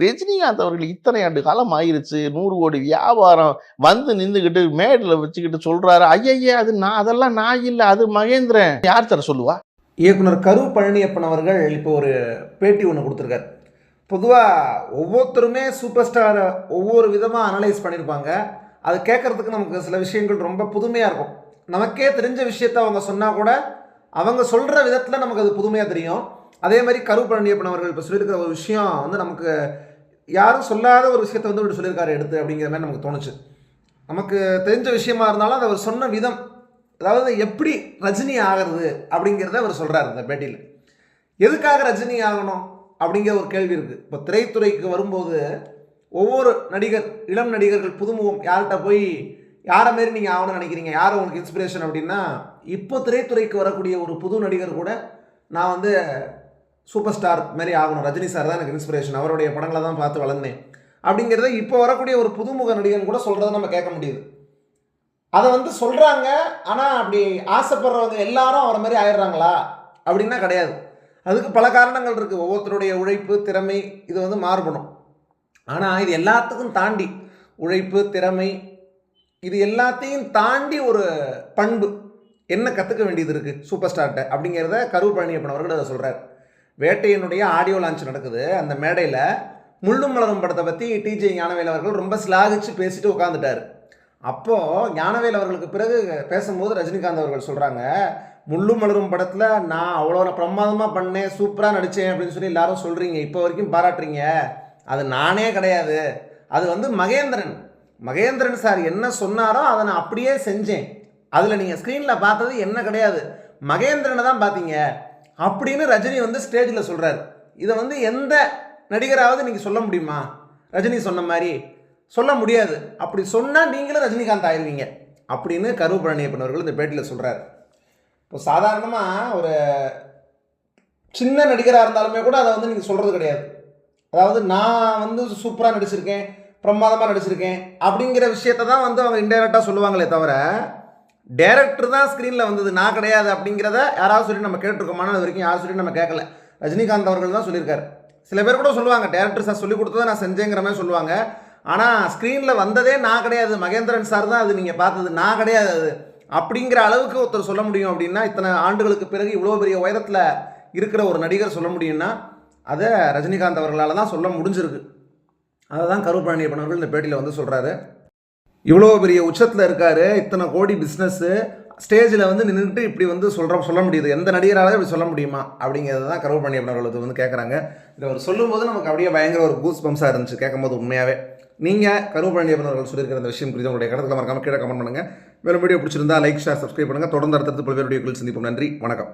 ரஜினிகாந்த் அவர்கள் இத்தனை ஆண்டு காலம் ஆயிருச்சு நூறு கோடி வியாபாரம் வந்து நின்றுக்கிட்டு மேடில் வச்சுக்கிட்டு சொல்றாரு. ஐயையே அது நான் அதெல்லாம் நான் இல்லை அது மகேந்திரன். யார் தர சொல்லுவா? இயக்குனர் கரு பழனியப்பன் அவர்கள் இப்போ ஒரு பேட்டி ஒன்று கொடுத்துருக்காரு. பொதுவாக ஒவ்வொருத்தருமே சூப்பர் ஸ்டாரை ஒவ்வொரு விதமாக அனலைஸ் பண்ணியிருப்பாங்க அது கேட்குறதுக்கு நமக்கு சில விஷயங்கள் ரொம்ப புதுமையாக இருக்கும். நமக்கே தெரிஞ்ச விஷயத்த அவங்க சொன்னால் கூட அவங்க சொல்கிற விதத்தில் நமக்கு அது புதுமையாக தெரியும். அதே மாதிரி கரு அவர்கள் இப்போ சொல்லியிருக்கிற ஒரு விஷயம் வந்து நமக்கு யாரும் சொல்லாத ஒரு விஷயத்தை வந்து இப்படி சொல்லியிருக்காரு எடுத்து அப்படிங்கிற மாதிரி நமக்கு தோணுச்சு. நமக்கு தெரிஞ்ச விஷயமா இருந்தாலும் அதை அவர் சொன்ன விதம் அதாவது எப்படி ரஜினி ஆகிறது அப்படிங்கிறத அவர் சொல்கிறார் இந்த பேட்டியில். எதுக்காக ரஜினி ஆகணும் அப்படிங்கிற ஒரு கேள்வி இருக்குது இப்போ திரைத்துறைக்கு வரும்போது ஒவ்வொரு நடிகர் இளம் நடிகர்கள் புதுமுகம் யார்கிட்ட போய் யாரை மாரி நீங்கள் ஆகணும்னு நினைக்கிறீங்க யார் உங்களுக்கு இன்ஸ்பிரேஷன் அப்படின்னா இப்போ திரைத்துறைக்கு வரக்கூடிய ஒரு புது நடிகர் கூட நான் வந்து சூப்பர் ஸ்டார் மாதிரி ஆகணும். ரஜினி சார் தான் எனக்கு இன்ஸ்பிரேஷன் அவருடைய படங்களை தான் பார்த்து வளர்ந்தேன். அப்படிங்கிறத இப்போ வரக்கூடிய ஒரு புதுமுக நடிகன் கூட சொல்கிறத நம்ம கேட்க முடியுது. அதை வந்து சொல்கிறாங்க ஆனால் அப்படி ஆசைப்படுறவங்க எல்லாரும் அவரை மாதிரி ஆயிடுறாங்களா? அப்படின்னா கிடையாது. அதுக்கு பல காரணங்கள் இருக்குது ஒவ்வொருத்தருடைய உழைப்பு திறமை இது வந்து மாறுபடும். ஆனால் இது எல்லாத்துக்கும் தாண்டி உழைப்பு திறமை இது எல்லாத்தையும் தாண்டி ஒரு பண்பு. என்ன கற்றுக்க வேண்டியது இருக்குது சூப்பர் ஸ்டார்ட்ட. அப்படிங்கிறத கரூர் பழனியப்பன் அவர்கள் அதை சொல்கிறார் வேட்டையினுடைய ஆடியோ லான்ச் நடக்குது. அந்த மேடையில் முள்ளும் மலரும் படத்தை பற்றி டிஜே ஞானவேல் அவர்கள் ரொம்ப ஸ்லாகிச்சு பேசிட்டு உட்காந்துட்டார் அப்போது ஞானவேல் அவர்களுக்கு பிறகு பேசும்போது ரஜினிகாந்த் அவர்கள் சொல்கிறாங்க முள்ளும் மலரும் படத்தில் நான் அவ்வளோ பிரமாதமாக பண்ணேன் சூப்பராக நடித்தேன் அப்படின்னு சொல்லி எல்லாரும் சொல்கிறீங்க இப்போ வரைக்கும் பாராட்டுறீங்க. அது நானே கிடையாது. அது வந்து மகேந்திரன். மகேந்திரன் சார் என்ன சொன்னாரோ அதை நான் அப்படியே செஞ்சேன். அதில் நீங்கள் ஸ்க்ரீனில் பார்த்தது என்ன கிடையாது. மகேந்திரனை தான் பார்த்தீங்க. அப்படின்னு ரஜினி வந்து ஸ்டேஜில் சொல்கிறார் இதை வந்து எந்த நடிகராவது நீங்கள் சொல்ல முடியுமா? ரஜினி சொன்ன மாதிரி சொல்ல முடியாது. அப்படி சொன்னால் நீங்களும் ரஜினிகாந்த் ஆயிடுவீங்க அப்படின்னு கரு பழனியப்பன் அவர்கள் இந்த பேட்டியில் சொல்கிறார் இப்போ சாதாரணமாக ஒரு சின்ன நடிகராக இருந்தாலுமே கூட அதை வந்து நீங்கள் சொல்கிறது கிடையாது. அதாவது நான் வந்து சூப்பராக நடிச்சிருக்கேன் பிரமாதமாக நடிச்சிருக்கேன் அப்படிங்கிற விஷயத்தை தான் வந்து அவங்க இன்டெரக்டாக சொல்லுவாங்களே தவிர டேரக்டர் தான் ஸ்க்ரீனில் வந்தது. நான் கிடையாது அப்படிங்கிறத யாராவது சொல்லி நம்ம கேட்டிருக்கோமான அது வரைக்கும் யாரும் சொல்லி நம்ம கேட்கல. ரஜினிகாந்த் அவர்கள் தான் சொல்லியிருக்காரு. சில பேர் கூட சொல்லுவாங்க டேரக்டர் சார் சொல்லி கொடுத்ததை நான் செஞ்சேங்கிற மாதிரி சொல்லுவாங்க. ஆனால் ஸ்க்ரீனில் வந்ததே நான் கிடையாது. மகேந்திரன் சார் தான் அது நீங்கள் பார்த்தது. நான் கிடையாது அது. அப்படிங்கிற அளவுக்கு ஒருத்தர் சொல்ல முடியும் அப்படின்னா இத்தனை ஆண்டுகளுக்கு பிறகு இவ்வளோ பெரிய உயரத்தில் இருக்கிற ஒரு நடிகர் சொல்ல முடியும்னா அதை ரஜினிகாந்த் அவர்களால் தான் சொல்ல முடிஞ்சிருக்கு. அதை தான் கரு பழனியப்பன் அவர்கள் இந்த பேட்டியில் வந்து சொல்கிறாரு இவ்வளோ பெரிய உச்சத்தில் இருக்கார் இத்தனை கோடி பிஸ்னஸ்ஸு ஸ்டேஜில் வந்து நின்றுட்டு இப்படி வந்து சொல்கிற சொல்ல முடியுது. எந்த நடிகரால இப்படி சொல்ல முடியுமா? அப்படிங்கிறது தான் கரவு பழனியப்பன் வந்து கேட்குறாங்க இதை அவர் சொல்லும்போது நமக்கு அப்படியே பயங்கர ஒரு கூஸ் பம்ஸாக இருந்துச்சு கேட்கும்போது உண்மையாகவே நீங்கள் கரவு பழனியப்பன் அவர்கள் சொல்லியிருக்கிற இந்த விஷயம் குறித்து உங்களுடைய கடத்தில் மறக்காமல் கீழே கமெண்ட் பண்ணுங்கள் வேறு வீடியோ பிடிச்சிருந்தா லைக் ஷேர் சப்ஸ்கிரைப் பண்ணுங்கள் தொடர்ந்து அடுத்தடுத்து பல்வேறு வீடியோக்கள் சந்திப்போம். நன்றி வணக்கம்.